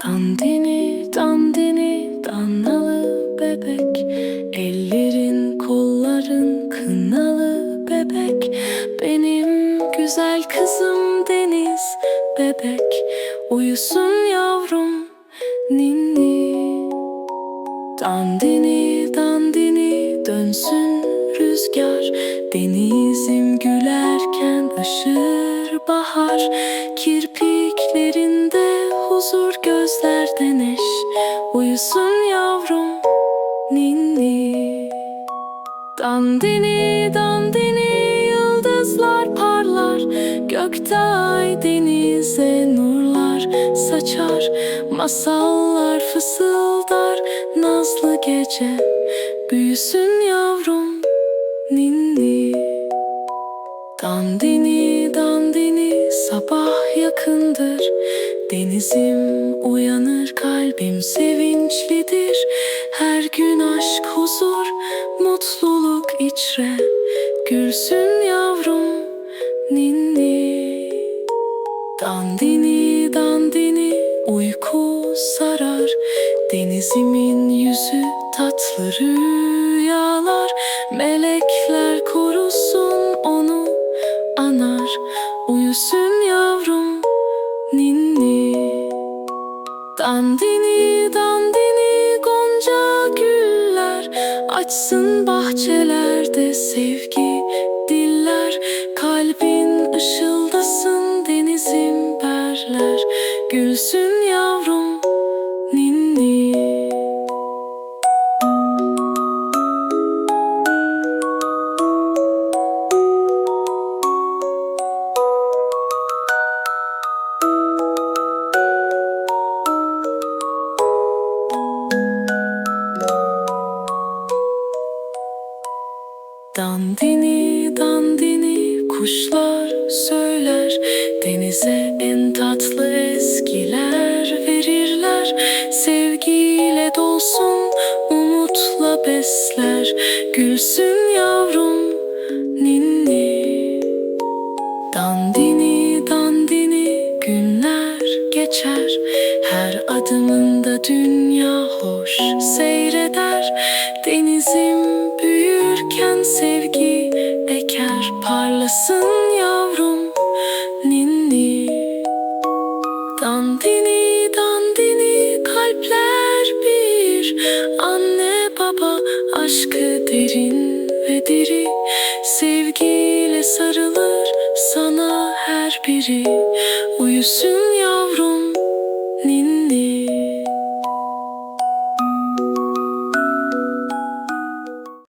Dandini dandini dannalı bebek. Ellerin kolların kınalı bebek. Benim güzel kızım deniz bebek. Uyusun yavrum ninni. Dandini dandini dönsün rüzgar. Denizim gülerken ışır bahar. Kirpiklerinde huzur gözlerde neş Uyusun yavrum ninni. Dandini dandini yıldızlar parlar. Gökte ay denize nurlar saçar. Masallar fısıldar nazlı gece. Büyüsün yavrum ninni. Dandini dandini sabah yakındır Denizim uyanır kalbim sevinçlidir. Her gün aşk huzur mutluluk içre. Gülsün yavrum ninni. Dandini dandini uyku sarar. Denizimin yüzü tatlı rüyalar. Melekler korusun onu anar. Uyusun Dandini dandini gonca güller. Açsın bahçelerde sevgi diller. Kalbin ışıldasın denizim berler Gülsün Dandini dandini kuşlar söyler. Denize en tatlı ezgiler verirler. Sevgiyle dolsun umutla besler. Gülsün yavrum ninni. Dandini dandini günler geçer. Her adımında dünya sevgi eker Parlasın yavrum ninni Dandini dandini kalpler bir. Anne baba aşkı derin ve diri. Sevgiyle sarılır sana her biri. Uyusun yavrum